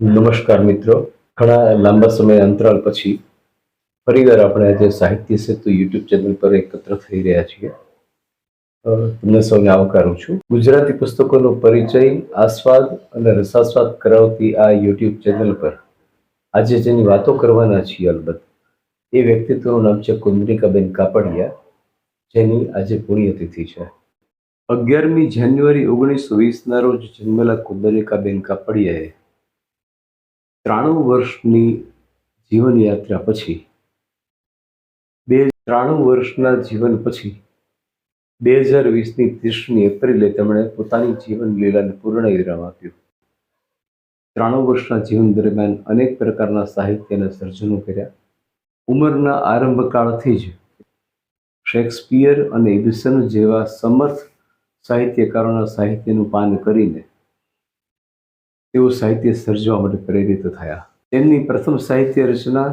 નમસ્કાર મિત્રો. ઘણા લાંબા સમય અંતરાલ પછી ફરીવાર આપણે આજે સાહિત્ય સેતુ યુટ્યુબ ચેનલ પર એકત્ર થઈ રહ્યા છીએ. તમને સૌને આવકારું છું. ગુજરાતી પુસ્તકોનો પરિચય, આસ્વાદ અને રસાસ્વાદ કરાવતી આ યુટ્યુબ ચેનલ પર આજે જેની વાતો કરવાના છીએ અલબત્ત, એ વ્યક્તિત્વનું નામ છે કુંદરિકાબેન કાપડિયા, જેની આજે પુણ્યતિથિ છે. અગિયારમી જાન્યુઆરી ઓગણીસો વીસના રોજ જન્મેલા કુંદરિકાબેન કાપડિયાએ ત્રાણું વર્ષની જીવનયાત્રા પછી, બે ત્રાણું વર્ષના જીવન પછી, બે હજાર વીસની ત્રીસમી એપ્રિલે તેમણે પોતાની જીવન લીલાને પૂર્ણ વિરામ આપ્યું. ત્રાણું વર્ષના જીવન દરમિયાન અનેક પ્રકારના સાહિત્યના સર્જનો કર્યા. ઉંમરના આરંભકાળથી જ શેક્સપિયર અને ઇબિસન જેવા સમર્થ સાહિત્યકારોના સાહિત્યનું પાન કરીને તેઓ સાહિત્ય સર્જવા માટે પ્રેરિત થયા. તેમની પ્રથમ સાહિત્ય રચના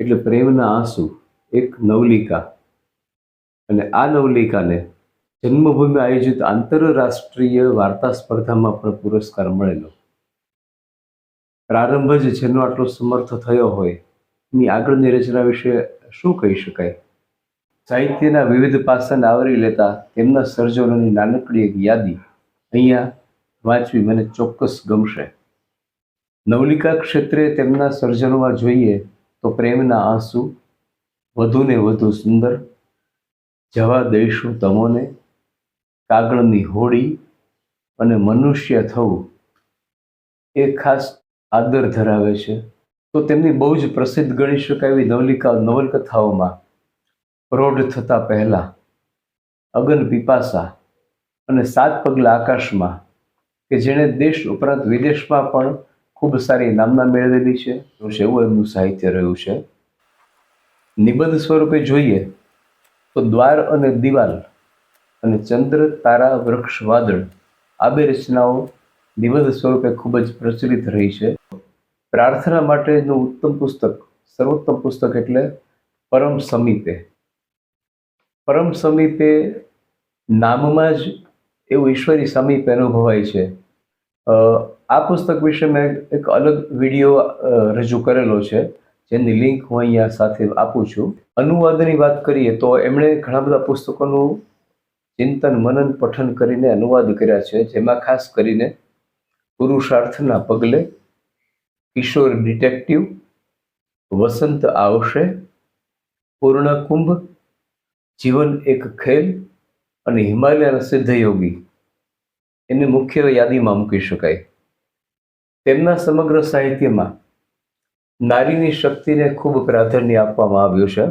એટલે પ્રેમના આંસુ, એક નવલિકા. અને આ નવલિકાને જન્મભૂમિ આયોજિત આંતરરાષ્ટ્રીય વાર્તા સ્પર્ધામાં પણ પુરસ્કાર મળેલો. પ્રારંભ જ જેનો આટલો સમર્થ થયો હોય, એની આગળની રચના વિશે શું કહી શકાય? સાહિત્યના વિવિધ પાસાને આવરી લેતા તેમના સર્જનોની નાનકડી એક યાદી અહીંયા વાંચવી મને ચોક્કસ ગમશે. નવલિકા ક્ષેત્રે તેમના સર્જનોમાં જોઈએ તો પ્રેમના આંસુ વધુને વધુ સુંદર, જવા દઈશું તમોને, કાગળની હોડી અને મનુષ્ય થવું એ ખાસ આદર ધરાવે છે. તો તેમની બહુ જ પ્રસિદ્ધ ગણી શકાય એવી નવલિકા નવલકથાઓમાં પ્રૌઢ થતાં પહેલાં, અગન પીપાસા અને સાત પગલા આકાશમાં કે જેણે દેશ ઉપરાંત વિદેશમાં પણ ખૂબ સારી નામના મેળવેલી છે. એવું એમનું સાહિત્ય રહ્યું છે. નિબંધ સ્વરૂપે જોઈએ તો દ્વાર અને દિવાલ અને ચંદ્ર, તારા, વૃક્ષ, વાદળ આ બે રચનાઓ નિબંધ સ્વરૂપે ખૂબ જ પ્રચલિત રહી છે. પ્રાર્થના માટેનું ઉત્તમ પુસ્તક, સર્વોત્તમ પુસ્તક એટલે પરમ સમીપે. પરમ સમીપે નામમાં જ એવું ઈશ્વરી સમીપ અનુભવાય છે. આ પુસ્તક વિશે મેં એક અલગ વીડિયો રજૂ કરેલો છે, જેની લિંક હું અહીંયા સાથે આપું છું. અનુવાદની વાત કરીએ તો એમણે ઘણા બધા પુસ્તકોનું ચિંતન, મનન, પઠન કરીને અનુવાદ કર્યા છે, જેમાં ખાસ કરીને પુરુષાર્થના પગલે કિશોર ડિટેક્ટિવ, વસંત આવશે પૂર્ણકુંભ જીવન એક ખેલ અને હિમાલયના સિદ્ધયોગી એની મુખ્ય યાદીમાં મૂકી શકાય. તેમના સમગ્ર સાહિત્યમાં નારીની શક્તિને ખૂબ પ્રાધાન્ય આપવામાં આવ્યું છે.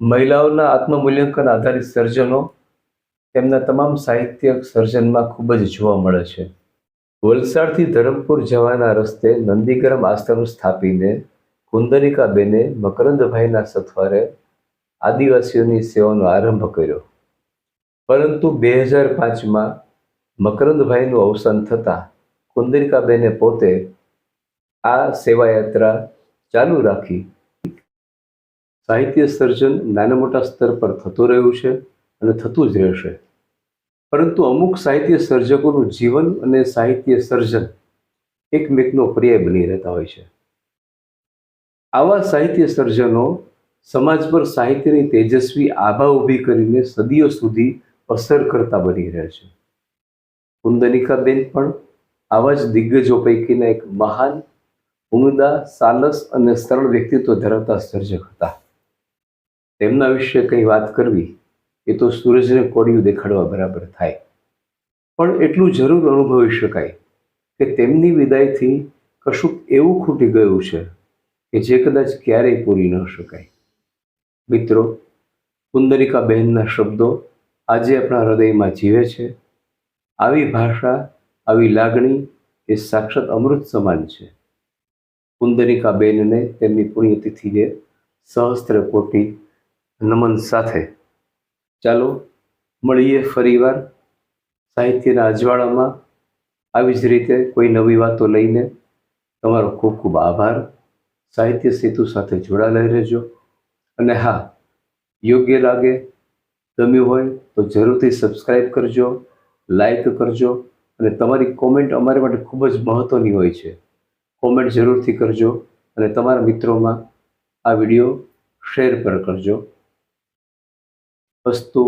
મહિલાઓના આત્મમૂલ્યાંકન આધારિત સર્જનો તેમના તમામ સાહિત્યક સર્જનમાં ખૂબ જ જોવા મળે છે. વલસાડથી ધરમપુર જવાના રસ્તે નંદીગ્રામ આશ્રમ સ્થાપીને કુંદરિકાબેને મકરંદભાઈના સથવારે આદિવાસીઓની સેવાનો આરંભ કર્યો. પરંતુ બે હજાર પાંચમાં મકરંદભાઈનું અવસાન થતાં કુંદરિકાબેને પોતે આ સેવાયાત્રા ચાલુ રાખી. સાહિત્ય સર્જન નાના મોટા સ્તર પર થતું રહ્યું છે અને થતું જ રહેશે. પરંતુ અમુક સાહિત્ય સર્જકોનું જીવન અને સાહિત્ય સર્જન એકમેકનો પર્યાય બની રહેતા હોય છે. આવા સાહિત્ય સર્જનો સમાજ પર સાહિત્યની તેજસ્વી આભા ઊભી કરીને સદીઓ સુધી અસર કરતા બની રહ્યા છે. કુંદનિકાબેન પણ આવા જ દિગ્ગજો પૈકીના એક મહાન, ઉમદા, સાલસ અને સરળ વ્યક્તિત્વ ધરાવતા સર્જક હતા. તેમના વિશે કંઈ વાત કરવી એ તો સૂરજને કોડિયું દેખાડવા બરાબર થાય. પણ એટલું જરૂર અનુભવી શકાય કે તેમની વિદાયથી કશુંક એવું ખૂટી ગયું છે કે જે કદાચ ક્યારેય પૂરી ન શકાય. મિત્રો કુંદરિકા બહેનના શબ્દો આજે આપણા હૃદયમાં જીવે છે. આવી ભાષા, આવી લાગણી એ સાક્ષાત અમૃત સમાન છે. કુંદરિકા બેનને તેમની પુણ્યતિથિએ સહસ્ત્ર કોટી નમન સાથે ચાલો મળીએ ફરીવાર સાહિત્યના અજવાળામાં. આવી જ રીતે કોઈ નવી વાતો લઈને તમારો ખૂબ ખૂબ આભાર. સાહિત્ય સેતુ સાથે જોડાયેલા રહેજો. અને હા, યોગ્ય લાગે ગમ્યું હોય તો જરૂરથી સબસ્ક્રાઈબ કરજો લાઈક કરજો અને તમારી કોમેન્ટ અમારા માટે ખૂબ જ મહત્ત્વની હોય છે. કોમેન્ટ જરૂરથી કરજો અને તમારા મિત્રોમાં આ વીડિયો શેર પર કરજો. અસ્તુ